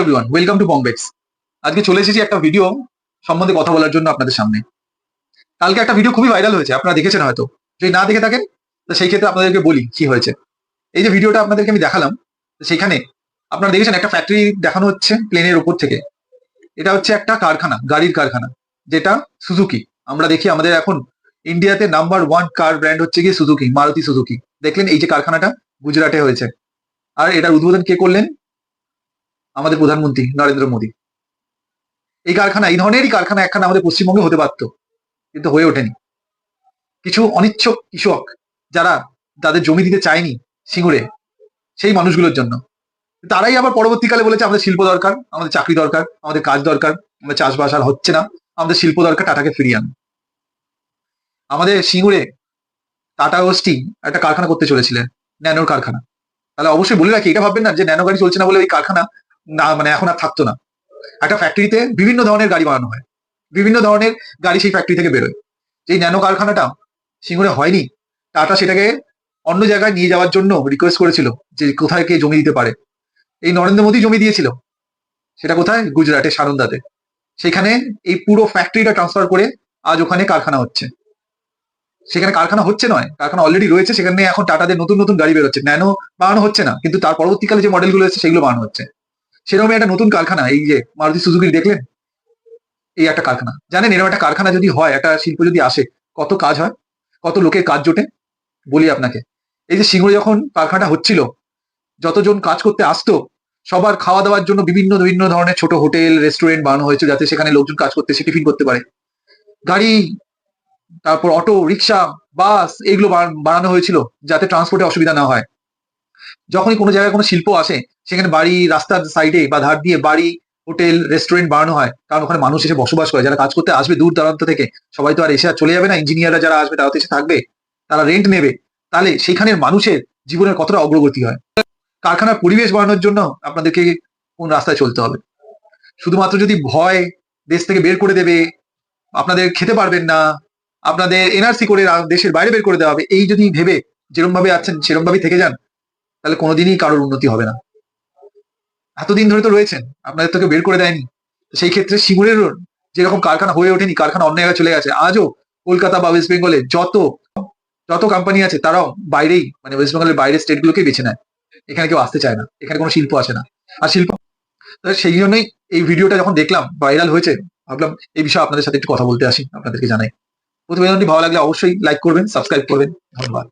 Everyone welcome to আজকে চলে এসেছি একটা ভিডিও সম্বন্ধে কথা বলার জন্য আপনাদের সামনে। কালকে একটা ভিডিও খুবই ভাইরাল হয়েছে, আপনারা দেখেছেন হয়তো। যদি না দেখে থাকেন, তো সেই ক্ষেত্রে আপনাদেরকে বলি কি হয়েছে। এই যে ভিডিওটা আপনাদেরকে আমি দেখালাম, তো সেইখানে আপনারা দেখেছেন একটা ফ্যাক্টরি দেখানো হচ্ছে প্লেনের উপর থেকে। এটা হচ্ছে একটা কারখানা, গাড়ির কারখানা, যেটা সুজুকি আমরা দেখি আমাদের এখন ইন্ডিয়াতে নাম্বার ওয়ান কার ব্র্যান্ড হচ্ছে গিয়ে সুজুকি মারুতি সুজুকি দেখলেন এই যে কারখানাটা গুজরাটে হয়েছে। আর এটার উদ্বোধন কে করলেন? আমাদের প্রধানমন্ত্রী নরেন্দ্র মোদী। এই কারখানা, এই ধরনেরই কারখানা একখানা আমাদের পশ্চিমবঙ্গে হতে পারত কিন্তু হয়ে ওঠেনি। কিছু অনিচ্ছুক কৃষক যারা তাদের জমি দিতে চায়নি সিঙ্গুরে, সেই মানুষগুলোর জন্য। তারাই আবার পরবর্তীকালে বলেছে, আমাদের শিল্প দরকার, আমাদের চাকরি দরকার, আমাদের কাজ দরকার, আমাদের চাষবাস আর হচ্ছে না, আমাদের শিল্প দরকার টাটাকে ফিরিয়ে আন। আমাদের সিঙ্গুরে টাটা গোষ্ঠী একটা কারখানা করতে চলেছিলেন, ন্যানোর কারখানা। তাহলে অবশ্যই বলে রাখি, এটা ভাববেন না যে ন্যানো গাড়ি চলছে না বলে ওই কারখানা না মানে এখন আর থাকতো না। একটা ফ্যাক্টরিতে বিভিন্ন ধরনের গাড়ি বানানো হয়। বিভিন্ন ধরনের গাড়ি সেই ফ্যাক্টরি থেকে বেরোয়। যেই ন্যানো কারখানাটা সিঙ্গুরে হয়নি টাটা সেটাকে অন্য জায়গায় নিয়ে যাওয়ার জন্য রিকোয়েস্ট করেছিল যে কোথায় কে জমি দিতে পারে। এই নরেন্দ্র মোদী জমি দিয়েছিল। সেটা কোথায়? গুজরাটে, সারন্দাতে। সেখানে এই পুরো ফ্যাক্টরিটা ট্রান্সফার করে আজ ওখানে কারখানা হচ্ছে। সেখানে কারখানা হচ্ছে নয়, কারখানা অলরেডি রয়েছে। সেখানে এখন টাটাদের নতুন নতুন গাড়ি বেরোচ্ছে। ন্যানো বানানো হচ্ছে না, কিন্তু তার পরবর্তীকালে যে মডেলগুলো এসেছে, সেগুলো বানানো হচ্ছে। সেরকমই একটা নতুন কারখানা, এই যে মারুতি সুজুকির দেখলেন? এই একটা কারখানা। জানেন, এরকম একটা কারখানা যদি হয়, একটা শিল্প যদি আসে, কত কাজ হয়? কত লোকের কাজ জোটে? বলি আপনাকে। এই যে সিঙ্গুরে যখন কারখানাটা হচ্ছিল, যতজন কাজ করতে আসতো, সবার খাওয়া দাওয়ার জন্য বিভিন্ন বিভিন্ন ধরনের ছোট হোটেল, রেস্টুরেন্ট বানানো হয়েছে, যাতে সেখানে লোকজন কাজ করতে টিফিন করতে পারে। গাড়ি, তারপর অটো, রিক্সা, বাস, এগুলো বান- বানানো হয়েছিল, যাতে ট্রান্সপোর্টে অসুবিধা না হয়। যখনই কোনো জায়গায় কোনো শিল্প আসে, সেখানে বাড়ি রাস্তার সাইডে বা ধার দিয়ে বাড়ি হোটেল রেস্টুরেন্ট বানানো হয়, কারণ ওখানে মানুষ এসে বসবাস করে। যারা কাজ করতে আসবে দূর দূরান্ত থেকে, সবাই তো আর এসে আর চলে যাবে না। ইঞ্জিনিয়াররা যারা আসবে, তারা এসে থাকবে। তারা রেন্ট নেবে। তাহলে সেখানের মানুষের জীবনের কতটা অগ্রগতি হয়? কারখানার পরিবেশ বানানোর জন্য আপনাদেরকে কোন রাস্তায় চলতে হবে? শুধুমাত্র যদি ভয় দেশ থেকে বের করে দেবে, আপনাদের খেতে পারবেন না, আপনাদের এনআরসি করে দেশের বাইরে বের করে দেওয়া হবে, এই যদি ভেবে যেরকম ভাবে আছেন সেরকম ভাবেই থেকে যান। তাহলে কোনোদিনই কারোর উন্নতি হবে না। এতদিন ধরে তো রয়েছেন, আপনাদের তোকে বের করে দেয়নি। সেই ক্ষেত্রে সিঙ্গুরের যেরকম কারখানা হয়ে ওঠেনি, কারখানা অন্য জায়গায় চলে গেছে, আজও কলকাতা বা ওয়েস্ট বেঙ্গলে যত যত কোম্পানি আছে তারাও বাইরেই মানে ওয়েস্ট বেঙ্গলের বাইরের স্টেট গুলোকে বেছে নেয়। এখানে কেউ আসতে চায় না, এখানে কোনো শিল্প আসে না। আর শিল্প সেই জন্যই এই ভিডিওটা যখন দেখলাম ভাইরাল হয়েছে, ভাবলাম এই বিষয়ে আপনাদের সাথে একটু কথা বলতে আসি, আপনাদেরকে জানাই। প্রতিবেদনটি ভালো লাগলে অবশ্যই লাইক করবেন সাবস্ক্রাইব করবেন, ধন্যবাদ।